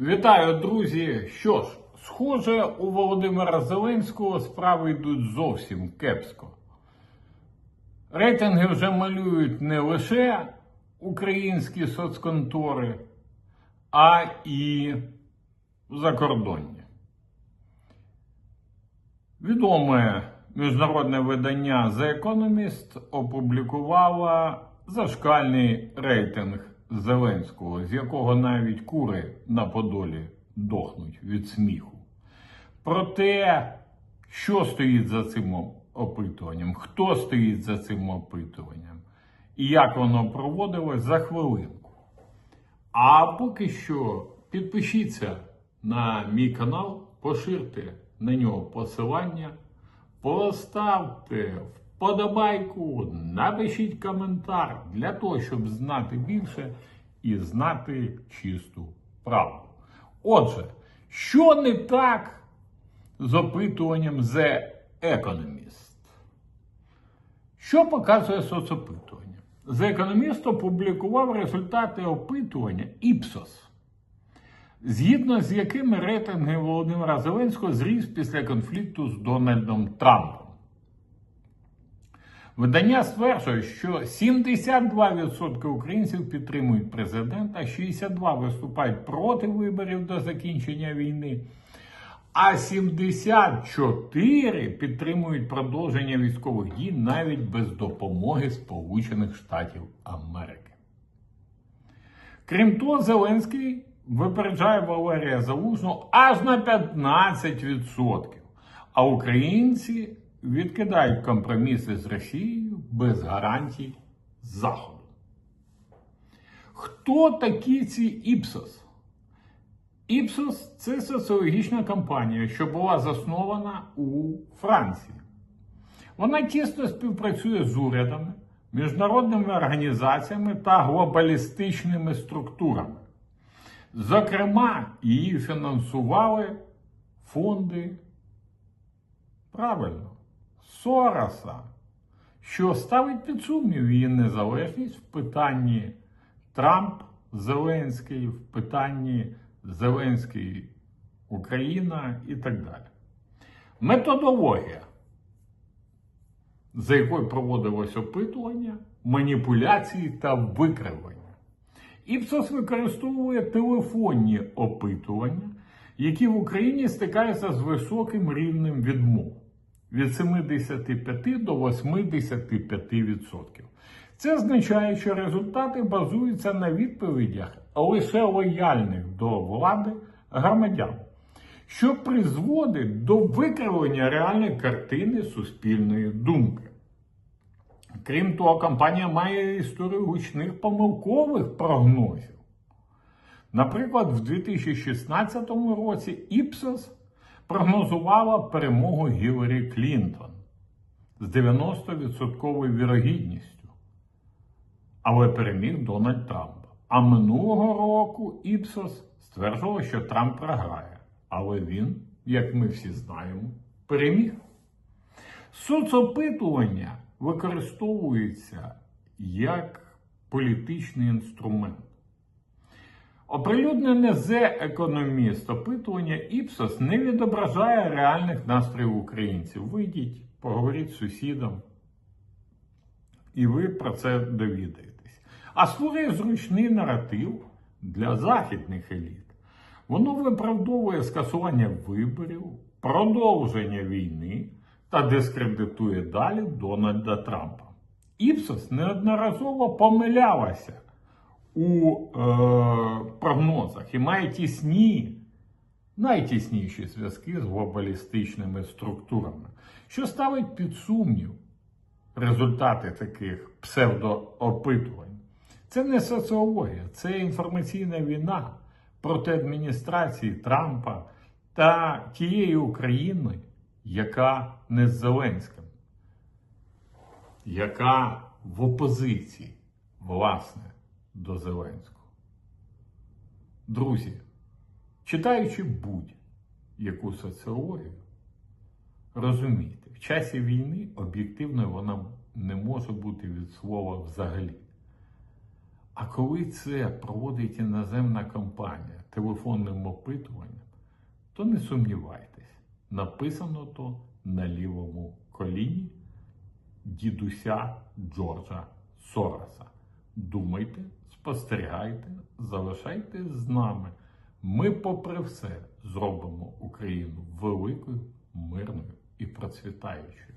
Вітаю, друзі! Що ж, схоже, у Володимира Зеленського справи йдуть зовсім кепсько. Рейтинги вже малюють не лише українські соцконтори, а і закордонні. Відоме міжнародне видання The Economist опублікувало зашкальний рейтинг Зеленського, з якого навіть кури на Подолі дохнуть від сміху. Про те, що стоїть за цим опитуванням, хто стоїть за цим опитуванням і як воно проводилось за хвилинку. А поки що підпишіться на мій канал, поширте на нього посилання, поставте вподобайку, напишіть коментар для того, щоб знати більше і знати чисту правду. Отже, що не так з опитуванням The Economist? Що показує соцопитування? The Economist опублікував результати опитування Ipsos, згідно з якими рейтинги Володимира Зеленського зріс після конфлікту з Дональдом Трампом. Видання стверджує, що 72% українців підтримують президента, 62% виступають проти виборів до закінчення війни, а 74% підтримують продовження військових дій навіть без допомоги Сполучених Штатів Америки. Крім того, Зеленський випереджає Валерія Залужного аж на 15%. А українці відкидають компроміси з Росією без гарантій Заходу. Хто такі ці Іпсос? Іпсос це соціологічна компанія, що була заснована у Франції. Вона тісно співпрацює з урядами, міжнародними організаціями та глобалістичними структурами. Зокрема, її фінансували фонди правильно Сороса, що ставить під сумнів її незалежність в питанні Трамп Зеленський, в питанні Зеленський Україна і так далі. Методологія, за якою проводилось опитування, маніпуляції та викривлення. Іпсос використовує телефонні опитування, які в Україні стикаються з високим рівнем відмов від 75 до 85%. Це означає, що результати базуються на відповідях лише лояльних до влади громадян, що призводить до викривлення реальної картини суспільної думки. Крім того, компанія має історію гучних помилкових прогнозів. Наприклад, в 2016 році Іпсос прогнозувала перемогу Гіларі Клінтон з 90% вірогідністю. Але переміг Дональд Трамп. А минулого року Іпсос стверджував, що Трамп програє. Але він, як ми всі знаємо, переміг. Соцопитування використовується як політичний інструмент. Оприлюднене The Economist опитування Іпсос не відображає реальних настроїв українців. Вийдіть, поговоріть з сусідом, і ви про це довідаєтесь. А створює зручний наратив для західних еліт. Воно виправдовує скасування виборів, продовження війни та дискредитує далі Дональда Трампа. Іпсос неодноразово помилялася у е, прогнозах і має тісні, найтісніші зв'язки з глобалістичними структурами, що ставить під сумнів результати таких псевдоопитувань. Це не соціологія, це інформаційна війна проти адміністрації Трампа та тієї України, яка не з Зеленським, яка в опозиції, власне до Зеленського. Друзі, читаючи будь-яку соціологію, розумійте, в часі війни об'єктивною вона не може бути від слова взагалі. А коли це проводить іноземна компанія телефонним опитуванням, то не сумнівайтесь, написано то на лівому коліні дідуся Джорджа Сороса. Думайте, спостерігайте, залишайтесь з нами. Ми, попри все, зробимо Україну великою, мирною і процвітаючою.